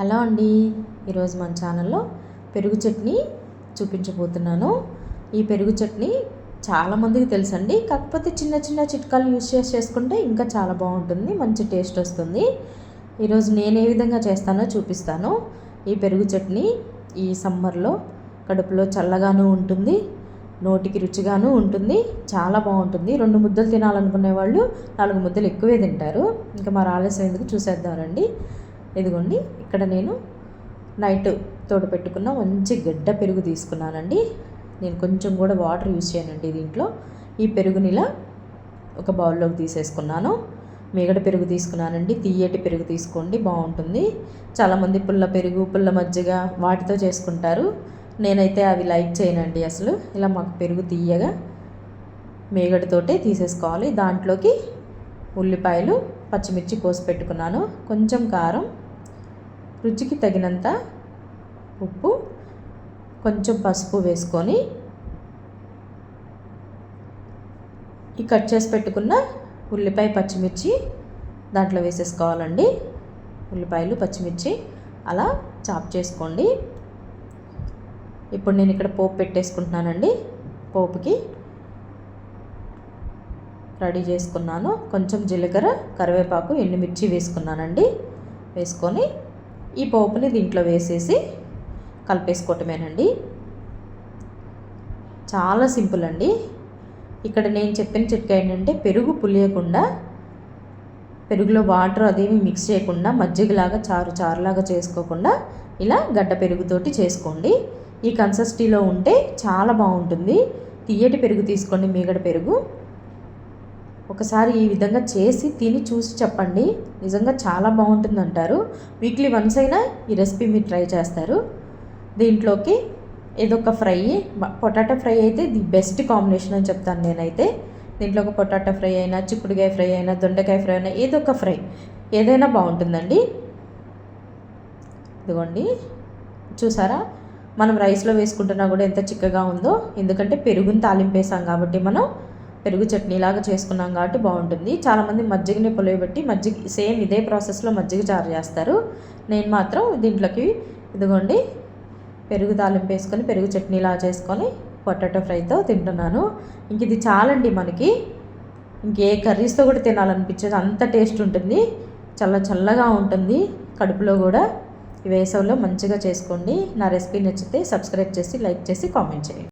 Hello అండి. ఈరోజు మన ఛానల్లో పెరుగు చట్నీ చూపించబోతున్నాను. ఈ పెరుగు చట్నీ చాలామందికి తెలుసండి. కాకపోతే చిన్న చిన్న చిట్కాలు యూస్ చేసి చేసుకుంటే ఇంకా చాలా బాగుంటుంది మంచి టేస్ట్ వస్తుంది. ఈరోజు నేను ఏ విధంగా చేస్తానో చూపిస్తాను. ఈ పెరుగు చట్నీ ఈ సమ్మర్లో కడుపులో చల్లగాను ఉంటుంది నోటికి రుచిగాను ఉంటుంది చాలా బాగుంటుంది. రెండు ముద్దలు తినాలనుకునే వాళ్ళు నాలుగు ముద్దలు ఎక్కువే తింటారు. ఇంకా మరి ఆలస్యం ఎందుకు చూసేద్దామండి ఇదిగోండి ఇక్కడ నేను నైట్ తోట పెట్టుకున్న మంచి గడ్డ పెరుగు తీసుకున్నానండి. నేను కొంచెం కూడా వాటర్ యూజ్ చేయనండి దీంట్లో. ఈ పెరుగునిలా ఒక బౌల్లోకి తీసేసుకున్నాను. మిగడ పెరుగు తీసుకున్నానండి. తీయటి పెరుగు తీసుకోండి బాగుంటుంది. చాలామంది పుల్ల పెరుగు పుల్ల మజ్జిగ వాటితో చేసుకుంటారు. నేనైతే అవి లైక్ చేయనండి అసలు. ఇలా మాకు పెరుగు తీయగా మేగడితోటే తీసేసుకోవాలి. దాంట్లోకి ఉల్లిపాయలు పచ్చిమిర్చి కోసి పెట్టుకున్నాను. కొంచెం కారం రుచికి తగినంత ఉప్పు కొంచెం పసుపు వేసుకొని ఈ కట్ చేసి పెట్టుకున్న ఉల్లిపాయ పచ్చిమిర్చి దాంట్లో వేసేసుకోవాలండి. ఉల్లిపాయలు పచ్చిమిర్చి అలా చాప్ చేసుకోండి. ఇప్పుడు నేను ఇక్కడ పోపు పెట్టేసుకుంటున్నానండి. పోపుకి రెడీ చేసుకున్నాను. కొంచెం జీలకర్ర కరివేపాకు ఎండుమిర్చి వేసుకున్నానండి. వేసుకొని ఈ పోపుని దీంట్లో వేసేసి కలిపేసుకోవటమేనండి. చాలా సింపుల్ అండి. ఇక్కడ నేను చెప్పిన చిట్కా ఏంటంటే పెరుగు పులియకుండా పెరుగులో వాటర్ అదేమి మిక్స్ చేయకుండా మజ్జిగలాగా చారు చారులాగా చేసుకోకుండా ఇలా గడ్డ పెరుగుతోటి చేసుకోండి. ఈ కన్సిస్టీలో ఉంటే చాలా బాగుంటుంది. తీయటి పెరుగు తీసుకోండి మీగడ పెరుగు. ఒకసారి ఈ విధంగా చేసి తిని చూసి చెప్పండి. నిజంగా చాలా బాగుంటుంది అంటారు వీక్లీ వన్స్ అయినా ఈ రెసిపీ మీరు ట్రై చేస్తారు. దీంట్లోకి ఏదో ఒక ఫ్రై పొటాటో ఫ్రై అయితే ది బెస్ట్ కాంబినేషన్ అని చెప్తాను నేనైతే. దీంట్లో ఒక పొటాటో ఫ్రై అయినా చిక్కుడుకాయ ఫ్రై అయినా దొండకాయ ఫ్రై అయినా ఏదో ఒక ఫ్రై. ఏదైనా బాగుంటుందండి. ఇదిగోండి. చూసారా? మనం రైస్లో వేసుకుంటున్నా కూడా ఎంత చిక్కగా ఉందో. ఎందుకంటే పెరుగుని తాలింపేసాం కాబట్టి మనం. పెరుగు చట్నీలాగా చేసుకున్నాం కాబట్టి బాగుంటుంది. చాలామంది మజ్జిగని పులియబెట్టి మజ్జిగ సేమ్ ఇదే ప్రాసెస్లో మజ్జిగ చారు చేస్తారు. నేను మాత్రం దీంట్లోకి ఇదిగోండి పెరుగు తాలింపు వేసుకొని పెరుగు చట్నీలా చేసుకొని పొటాటో ఫ్రైతో తింటున్నాను. ఇంక ఇది చాలండి మనకి. ఇంకే కర్రీస్తో కూడా తినాలనిపించేది. అంత టేస్ట్ ఉంటుంది. చల్ల చల్లగా ఉంటుంది కడుపులో కూడా. వేసవిలో మంచిగా చేసుకోండి. నా రెసిపీ నచ్చితే సబ్స్క్రైబ్ చేసి లైక్ చేసి కామెంట్ చేయండి.